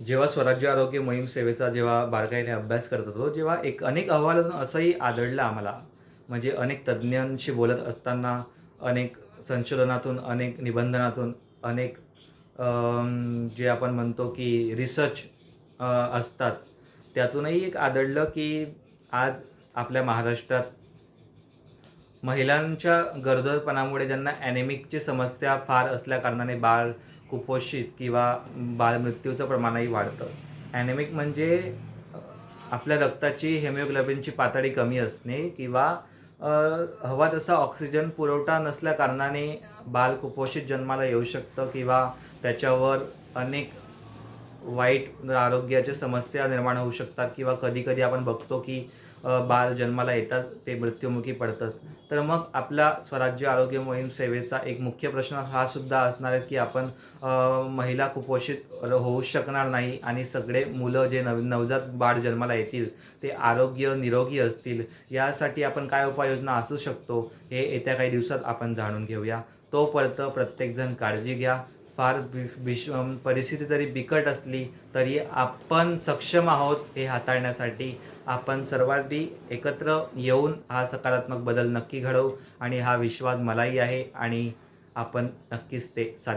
जेव्हा स्वराज्य आरोग्य मोहीम सेवेचा जेव्हा बारकाईने अभ्यास करत होतो जेव्हा एक अनेक अहवालातून असंही आदळलं आम्हाला. म्हणजे अनेक तज्ज्ञांशी बोलत असताना अनेक संशोधनातून अनेक निबंधनातून अनेक जे आपण म्हणतो की रिसर्च असतात. त्यातूनही एक आदळलं की आज आपल्या महाराष्ट्रात महिलांच्या गरदरपणामुळे ज्यांना ॲनेमिकची समस्या फार असल्याकारणाने बाळ कुपोषित किंवा बाळ मृत्यूचं प्रमाणही वाढतं. ॲनेमिक म्हणजे आपल्या रक्ताची हेमोग्लोबिनची पातळी कमी असणे किंवा हवा तसा ऑक्सिजन पुरवठा नसल्या कारणाने बाळ कुपोषित जन्माला येऊ शकतं किंवा त्याच्यावर अनेक वाईट आरोग्याच्या समस्या निर्माण होऊ शकतात किंवा कधी कधी आपण बघतो की बाल बाळ जन्माला येतात ते मृत्युमुखी पडतात. तर मग आपला स्वराज्य आरोग्य मोहीम सेवेचा एक मुख्य प्रश्न हा सुद्धा असणार आहे की आपण महिला कुपोषित होऊ शकणार नाही आणि सगळे मुलं जे नव नवजात बाळ जन्माला येतील ते आरोग्य निरोगी असतील यासाठी आपण काय उपाययोजना असू शकतो हे येत्या काही दिवसात आपण जाणून घेऊया. तोपर्यंत प्रत्येकजण काळजी घ्या. फार विश्व परिस्थिती जरी बिकट असली तरी आपण सक्षम आहोत हे हाताळण्यासाठी. आपण सर्वांनी एकत्र येऊन हा सकारात्मक बदल नक्की घडवू आणि हा विश्वास मलाही आहे आणि आपण नक्कीच ते साध्य